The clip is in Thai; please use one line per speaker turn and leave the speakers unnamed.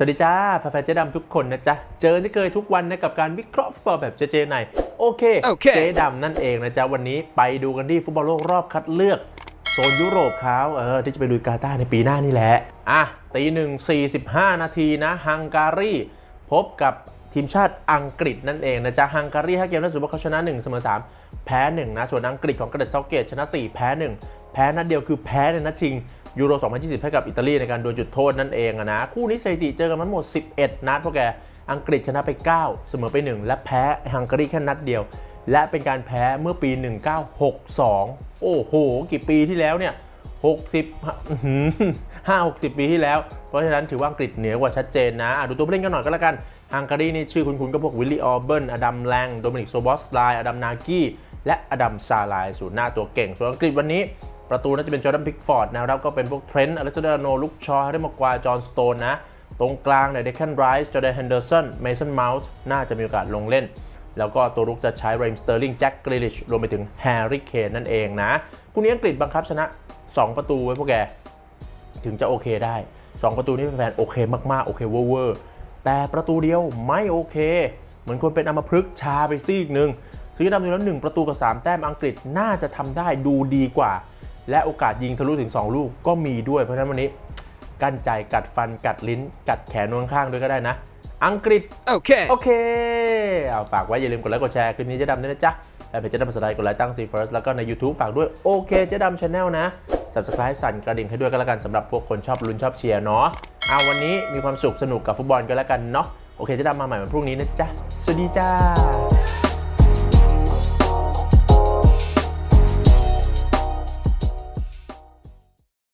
สวัสดีจ้าแฟนๆเจ๊ดำทุกคนนะจ๊ะ เจอที่เคยทุกวันนะกับการวิเคราะห์ฟุตบอลแบบเจเจในโอเค
โอเค
เจ๊ดำนั่นเองนะจ๊ะ วันนี้ไปดูกันที่ฟุตบอลโลกรอบคัดเลือกโซนยุโรปเขาเออที่จะไปลุยกาตาร์ในปีหน้านี่แหละอะตีหนึ่ง45นาทีนะฮังการีพบกับทีมชาติอังกฤษนั่นเองนะจ๊ะฮังการี5เกมล่าสุดว่าเขาชนะ1เสมอ3แพ้1นะส่วนอังกฤษของกระเด็ดเซาเกตชนะ 4 แพ้ 1 แพ้นัดเดียวคือแพ้ในนัดชิง ยูโร 2020 ให้กับอิตาลีในการดวลจุดโทษนั่นเองนะ คู่นี้สถิติเจอกันมาทั้งหมด 11 นัดพวกแก อังกฤษชนะไป 9 เสมอไป 1 และแพ้ฮังการีแค่นัดเดียว และเป็นการแพ้เมื่อปี 1962 โอ้โห กี่ปีที่แล้วเนี่ย 60ห้าหกสิบปีที่แล้ว เพราะฉะนั้นถือว่าอังกฤษเหนือกว่าชัดเจนนะะดูตัวผู้เล่นกันหน่อยก็แล้วกันฮังการีนี่ชื่อคุณๆก็พวกวิลลี่ออเบิร์นอดัมแลงโดมินิกโซบอสไลอดัมนากี้และอดัมซาไลศูนย์หน้าตัวเก่งส่วนอังกฤษวันนี้ ประตูน่าจะเป็นจอร์แดนพิกฟอร์ดแนวรับก็เป็นพวกเทรนต์อเล็กซานเดอร์โนลุกชอร์เรมากวาจอห์นสโตนนะ ตรงกลางเนี่ยเดคแคนไรส์จอร์แดนเฮนเดอร์สันเมสันเมาส์น่าจะมีโอกาสลงเล่น แล้วก็ตัวรุกจะใช้เรมสเตอร์ลิงแจ็คกริลิชรวมไปถึงแฮร์รี่เคนนั่นเองนะคู่นี้อังกฤษบังคับชนะ 2 ประตูไว้พวกแก ถึงจะโอเคได้ 2 ประตูนี้แฟนโอเคมากๆโอเคเวอร์ๆแต่ประตูเดียวไม่โอเค เหมือนคนเป็นอัมพฤกษ์ชาไปซีกหนึ่งซีดำอยู่แล้วหนึ่งประตูกับ 3 แต้มอังกฤษน่าจะทำได้ดูดีกว่า และโอกาสยิงทะลุถึง 2 ลูกก็มีด้วย เพราะฉะนั้นวันนี้กั้นใจกัดฟันกัดลิ้น กัดแขนนวงข้างด้วยก็ได้นะ อังกฤษ
Okay.
โอเคเอาฝากไว้อย่าลืมกดไลค์กดแชร์คลิปนี้เจ๊ดำด้วยนะจ๊ะและเพจเจ๊ดำภาษาไทยกดไลค์ตั้งซีเฟิร์สแล้วก็ใน YouTube ฝากด้วยโอเคเจ๊ดำชาแนลนะ Subscribe สั่นกระดิ่งให้ด้วยก็แล้วกันสำหรับพวกคนชอบลุ้นชอบเชียร์เนาะเอาวันนี้มีความสุขสนุกกับฟุตบอลก็แล้วกันเนาะโอเคเจ๊ดำมาใหม่วันพรุ่งนี้นะจ๊ะสวัสดีจ้า